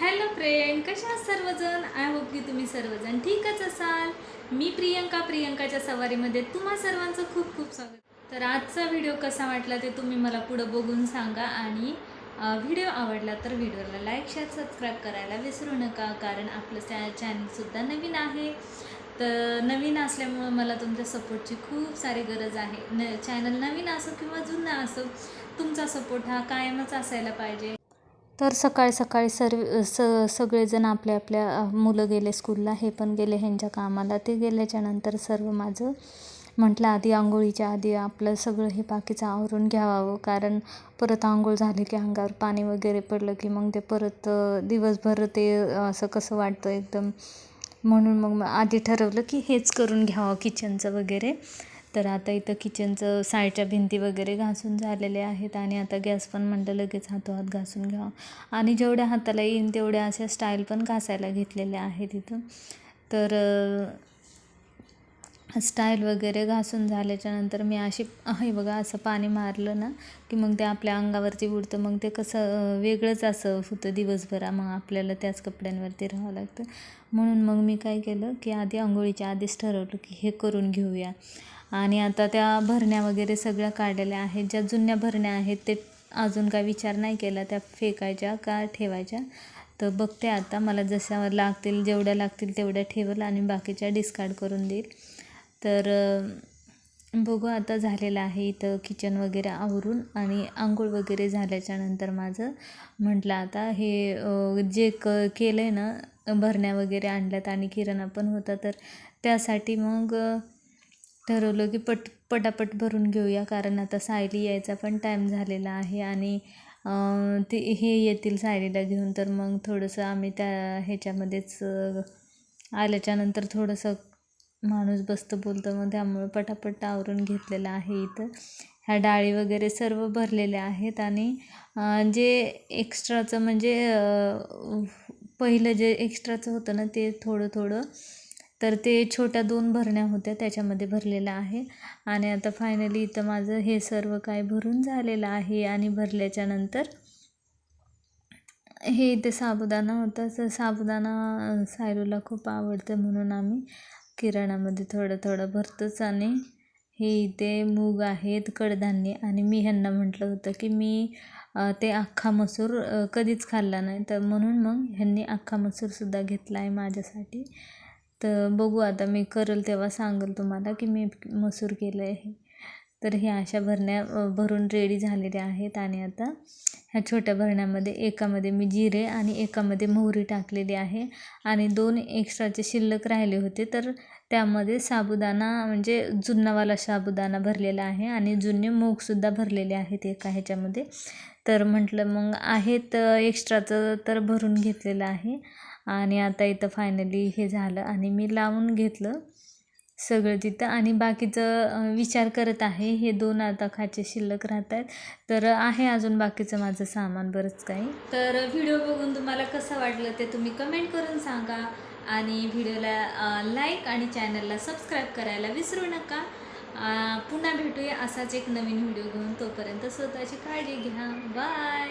Hello friend कशा सर्वजण? I hope की तुम्ही सर्वजण ठीकच असाल. मी प्रियंका प्रियंकाच्या सवारीमध्ये तुम्हा सर्वांचं खूप खूप स्वागत. तर आजचा व्हिडिओ कसा वाटला ते तुम्ही मला पुढं बघून सांगा आणि व्हिडिओ आवडला तर व्हिडिओला लाईक शेअर सबस्क्राईब करायला विसरू नका कारण आपलं चॅ चॅनलसुद्धा नवीन आहे. तर नवीन असल्यामुळं मला तुमच्या सपोर्टची खूप सारी गरज आहे. न चॅनल नवीन असो किंवा जुना असो तुमचा सपोर्ट हा कायमच असायला पाहिजे. तर सकाळी सकाळी सर्व स सगळेजण आपल्या आपल्या मुलं गेले स्कूलला हे पण गेले ह्यांच्या कामाला. ते गेल्याच्यानंतर सर्व माझं म्हटलं आधी आंघोळीच्या आधी आपलं सगळं हे बाकीचं आवरून घ्यावं. कारण परत आंघोळ झाली की अंगावर पाणी वगैरे पडलं की मग ते परत दिवसभर ते असं कसं वाटतं एकदम. म्हणून मग आधी ठरवलं की हेच करून घ्यावं किचनचं वगैरे. तर आता इथं किचनचं साईडच्या भिंती वगैरे घासून झालेले आहेत आणि आता गॅस पण म्हणलं लगेच हातोहात घासून घ्यावं. आणि जेवढ्या हाताला येईन तेवढ्या अशा स्टाईल पण घासायला घेतलेल्या आहेत इथं. तर स्टाईल वगैरे घासून झाल्याच्यानंतर मी अशी आहे बघा असं पाणी मारलं ना की मग ते आपल्या अंगावरती उडतं मग ते कसं वेगळंच असं होतं दिवसभरा. मग आपल्याला त्याच कपड्यांवरती राहावं लागतं. म्हणून मग मी काय केलं की आधी आंघोळीच्या आधीच ठरवलं की हे करून घेऊया. आणि आता त्या भरण्या वगैरे सगळ्या काढलेल्या आहेत. ज्या जुन्या भरण्या आहेत ते अजून काय विचार नाही केला. त्या फेकायच्या का ठेवायच्या? तर बघते आता. मला जशा लागतील जेवढ्या लागतील तेवढ्या ठेवलं आणि बाकीच्या डिस्कार्ड करून देईल. तर बघू आता झालेलं आहे इथं किचन वगैरे आवरून आणि आंघोळ वगैरे झाल्याच्यानंतर माझं म्हटलं आता हे जे क केलं आहे ना भरण्या वगैरे आणल्यात आणि किराणा पण होता तर त्यासाठी मग ठरवलं की पट पटापट भरून घेऊया कारण आता सायली यायचा पण टाईम झालेला आहे आणि ते हे येतील सायलीला घेऊन. तर मग थोडंसं आम्ही त्या ह्याच्यामध्येच आल्याच्यानंतर थोडंसं माणूस बसतं बोलतं मग त्यामुळं पटापट आवरून घेतलेलं आहे इथं. ह्या डाळी वगैरे सर्व भरलेल्या आहेत आणि जे एक्स्ट्राचं म्हणजे पहिलं जे एक्स्ट्राचं होतं ना ते थोडं थोडं तर ते छोट्या दोन भरण्या होत्या त्याच्यामध्ये भरलेलं आहे. आणि आता फायनली इथं माझं हे सर्व काय भरून झालेलं आहे आणि भरल्याच्या नंतर हे इथे साबुदाणा होता. तर साबुदाणा सायरूला खूप आवडतं म्हणून आम्ही किराणामध्ये थोडं थोडं भरतोच. आणि हे इथे मूग आहेत कडधान्य. आणि मी ह्यांना म्हटलं होतं की मी ते अख्खा मसूर कधीच खाल्ला नाही. तर म्हणून मग ह्यांनी अख्खा मसूरसुद्धा घेतला आहे माझ्यासाठी. तर बघू आता मी करेल तेव्हा सांगेल तुम्हाला की मी मसूर केलं आहे. तर ह्या अशा भरण्या भरून रेडी झालेल्या आहेत आणि आता ह्या छोट्या भरण्यामध्ये एकामध्ये मी जिरे आणि एकामध्ये मोहरी टाकलेली आहे आणि दोन एक्स्ट्राचे शिल्लक राहिले होते. तर त्यामध्ये साबुदाणा म्हणजे जुन्नावाला साबुदाणा भरलेला आहे आणि जुने मूगसुद्धा भरलेले आहेत एका ह्याच्यामध्ये. तर म्हटलं मग आहेत एक्स्ट्राचं तर भरून घेतलेलं आहे. आणि आता इथं फायनली हे झालं आणि मी लावून घेतलं सगळं तिथं आणि बाकीचं विचार करत आहे हे दोन आता खाचे शिल्लक राहत आहेत तर आहे अजून बाकीचं माझं सामान बरंच काही. तर व्हिडिओ बघून तुम्हाला कसं वाटलं ते तुम्ही कमेंट करून सांगा. आणि व्हिडिओला लाईक आणि चॅनलला सबस्क्राईब करायला विसरू नका. पुन्हा भेटूया असाच एक नवीन व्हिडिओ घेऊन. तोपर्यंत स्वतःची काळजी घ्या. बाय